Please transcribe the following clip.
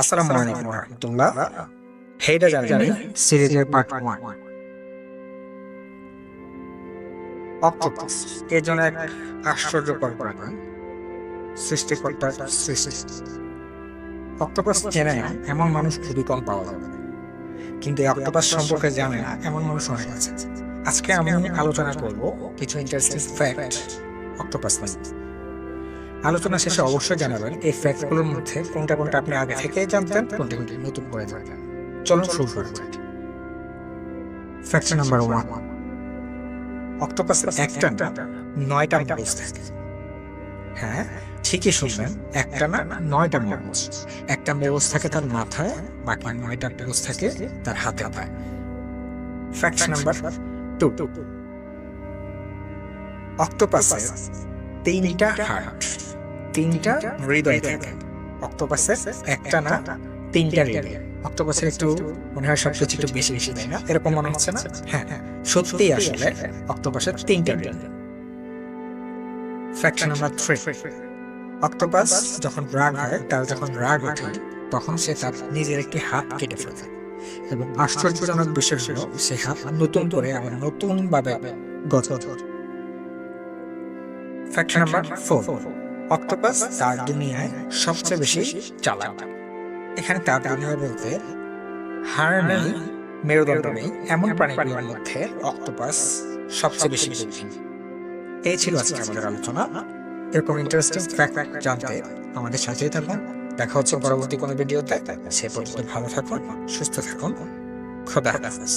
আসসালামু আলাইকুম রহমতুল্লাহ হেডা জানি সিরিজের পার্ট ওয়ান অক্টোপাস এর জন্য এক আশ্চর্যকর প্রাণী সৃষ্টিকর্তার সৃষ্টি। অক্টোপাস চেনে না এমন মানুষ খুবই কম পাওয়া যাবে কিন্তু অক্টোপাস সম্পর্কে জানে না এমন মানুষ অনেক আছে। আজকে আমি আলোচনা করব কিছু ইন্টারেস্টিং ফ্যাক্ট অক্টোপাস নিয়ে। আলোচনা শেষে অবশ্যই জানাবেন এই ফ্যাক্টগুলোর মধ্যে কোনটা কোনটা আপনি আগে থেকেই জানতেন, কোনটা কোনটা নতুন করে জানতেন। চলুন শুরু করা যাক। ফ্যাক্ট নাম্বার ওয়ান অক্টোপাসের একটা না, নয়টা মগজ থাকে। হ্যাঁ ঠিকই শুনবেন একটা না, নয়টা মগজ একটা মগজ থাকে তার মাথায়, বাকি নয়টা মগজ থাকে তার হাতে। পায় ফ্যাক্ট নাম্বার টু অক্টোপাসের তিনটা হার্ট তিনটা হৃদয় থাকে। অক্টোপাসের একটা না তিনটা হৃদয়। অক্টোপাসের একটু মনে হয় সব কিছু একটু বেশি বেশি তাই না? এরকম মনে হচ্ছে না? হ্যাঁ হ্যাঁ। সত্যি আসলে অক্টোপাসের তিনটা হৃদয়। ফ্যাক্ট নাম্বার থ্রি অক্টোপাস যখন রাগ হয় তার যখন রাগ ওঠে তখন সে তার নিজের একটি হাত কেটে ফেলে। এবং আশ্চর্যজনক বিষয় হলো সে হাত নতুন করে আবার নতুন ভাবে গঠন ফ্যাক্ট নাম্বার ফোর অক্টোপাস তার দুনিয়ায় সবচেয়ে বেশি চালাক। এখানে তার দুনিয়া বলতে হাড় নেই মেরুদণ্ড নেই এমন প্রাণীগুলোর মধ্যে অক্টোপাস সবচেয়ে বেশি এই ছিল আজকে আমাদের আলোচনা। এরকম ইন্টারেস্টিং ফ্যাক্ট জানতে আমাদের সাথেই থাকুন। দেখা হচ্ছে পরবর্তী কোনো ভিডিওতে। সে পর্যন্ত ভালো থাকুন, সুস্থ থাকুন। খোদা হাফেজ।